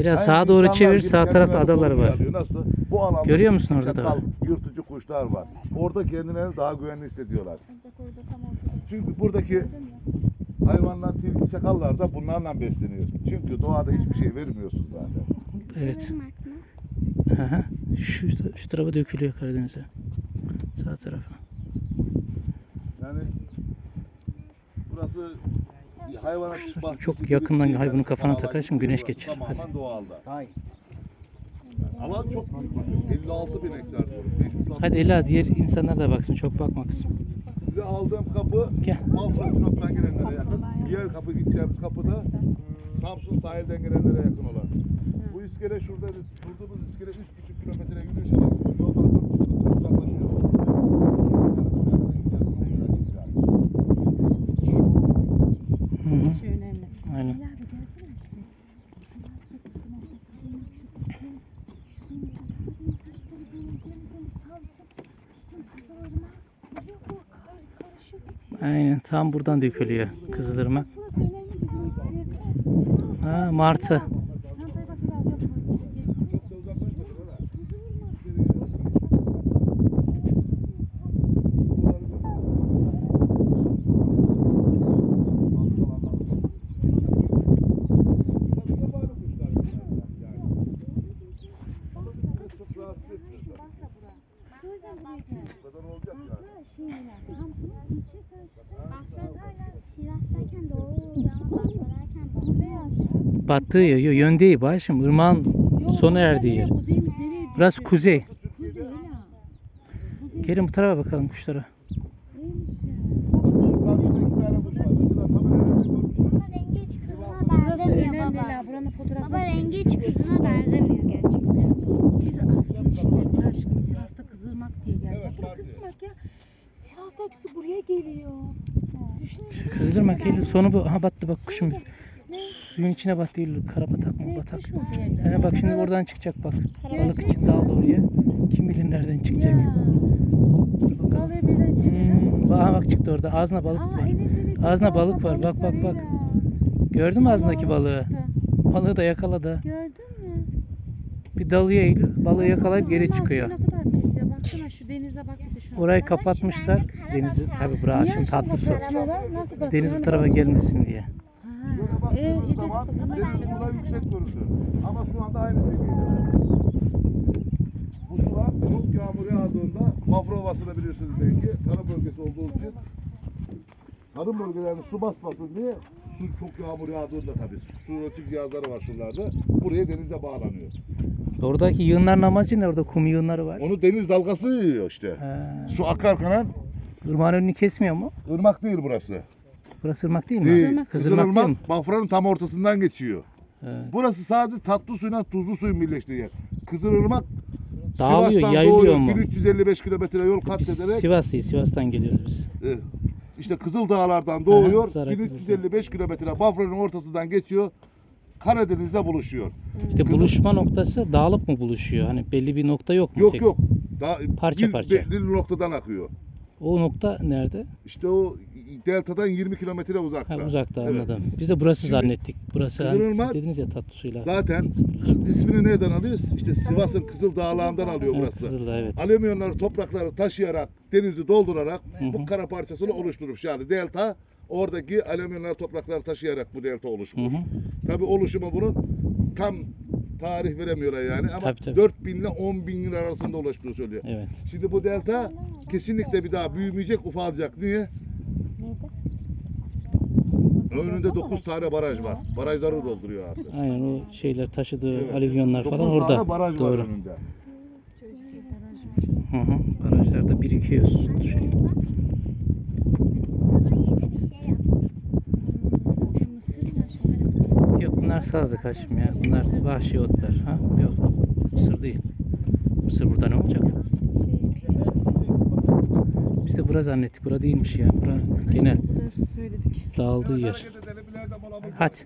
Biraz Aynı sağa doğru çevir. Sağ tarafta adaları var. alıyor. Nasıl? Bu alanda Görüyor musun orada da yırtıcı kuşlar var. Orada kendilerini daha güvenli hissediyorlar. Çünkü buradaki hayvanlar, tilki, çakallar da bunlarla besleniyor. Çünkü doğada hiçbir şey vermiyorsun zaten. Evet. Hı. Şu, şu tarafa dökülüyor Karadeniz'e. Sağ tarafa. Yani burası çok yakından hayvanın kafana Tamamen- takar, şimdi güneş geçir. Tamamen Hadi. doğalda. Alan çok büyük. bakın. 56 bin hektar diyorum. 560 Hadi Ela diğer insanlar da baksın. Çok bakma kızım. Size aldığım kapı Gel. Bafra Sinop'tan gelenlere yakın. Diğer kapı gideceğimiz kapı da Samsun sahilden gelenlere yakın olan. Bu iskele şurada, durduğumuz iskele 3,5 kilometre yürüyüş alanı. Yoldan 4 kilometre uzaklaşıyor. Hı hı. Şey önemli. Aynen. Aynen tam buradan dökülüyor Kızılırmak. Ha martı. Battığı yer. Yön değil başım. Irmağın sona erdiği yer. Burası kuzey. Gelin bu tarafa bakalım kuşlara. Baba. hiç kızına benzemiyor gerçekten. Biz aslında için geldik aşkım. Sivas'ta Kızılmak diye geldik. Evet, Bak var diye. Kızılmak ya. Sivas'ta öyküsü buraya geliyor. Düşünün. Kızılırmak geliyor. Sonu bu. Aha battı bak kuşum. Suyun içine battı. Kara batak mı? Batak. He bak şimdi oradan çıkacak bak. Balık için daldı oraya. Kim bilir nereden çıkacak. Balığı birden. Hmm, aha bak çıktı orada. Ağzına balık Aa, var. evet, evet, Ağzına balık var. Bak, bak, bak. Gördün mü ağzındaki balığı? Balığı da yakaladı. Gördün mü? Bir dalıyor Eylül. Balığı yakalayıp geri çıkıyor. Ne kadar pis ya. Baksana şu denize bak bir de şuna. Orayı kapatmışlar. Denizi tabi var. bura Niye şimdi açıldı tatlı su. Nasıl? Deniz bu tarafa gelmesin diye. Şöyle Ee, zaman deniz sular yüksek göründü. Ama şu anda aynı seviyede. Bu sular çok yağmur yağdığında Bafra Ovası'nda biliyorsunuz belki tarım bölgesi olduğu için tarım bölgelerine su basmasın diye su çok yağmur yağdığında tabii su ölçüm cihazları var şuralarda buraya denize bağlanıyor. Oradaki yığınların amacı ne? Orada kum yığınları var. Onu deniz dalgası yiyor işte. He. Su akarken Irmağın önünü kesmiyor mu? ırmak değil burası. Burası ırmak değil mi? Değil. Kızılırmak. Bafra'nın tam ortasından geçiyor. He. Burası sadece tatlı suyla tuzlu suyun birleştiği yer. Kızılırmak Dağılıyor, Sivas'tan yayılıyor doğuyor. mu? 1355 kilometre yol kat Biz ederek Sivaslıyız. Sivas'tan geliyoruz biz. e, işte Kızıl Dağlar'dan doğuyor. Zarar 1355 kilometre Bafra'nın ortasından geçiyor. Karadeniz'de buluşuyor. İşte Kızıl- buluşma noktası dağılıp mı buluşuyor? Hani belli bir nokta yok mu? Yok tek? yok. Daha Parça bir parça. belli noktadan akıyor. O nokta nerede? İşte o deltadan 20 kilometre Ha, uzakta. uzakta Evet. anladım. Biz de burası Şimdi zannettik. Burası hani Kızılırmak siz dediniz ya tatlı suyla. Zaten ismini nereden alıyoruz? İşte Sivas'ın Kızıl Dağları'ndan alıyor Evet, burası. Kızıldağ evet. Alüminyonları, toprakları taşıyarak, denizi doldurarak Hı hı. bu kara parçasını oluşturmuş. Yani delta oradaki alüminyonlar, toprakları taşıyarak bu delta oluşmuş. Tabi oluşumu bunun tam tarih veremiyorlar yani ama Tabii, tabii. 4 bin ile 10 bin yıl arasında oluştuğu söylüyor. Evet. Şimdi bu delta kesinlikle bir daha büyümeyecek, ufalacak. Niye? Önünde 9 tane baraj var. Barajları dolduruyor artık. Aynen o şeyler taşıdığı Evet. alüvyonlar falan tane orada. baraj var Doğru. önünde. Hı hı. Barajlarda birikiyor su- şey. Yok bunlar sazlık haşim ya. Bunlar vahşi otlar. Ha? Yok. Mısır değil. Mısır burada ne olacak? Biz de bura zannettik. Bura değilmiş ya. Bura genel söyledik. dağıldığı yer. Hadi.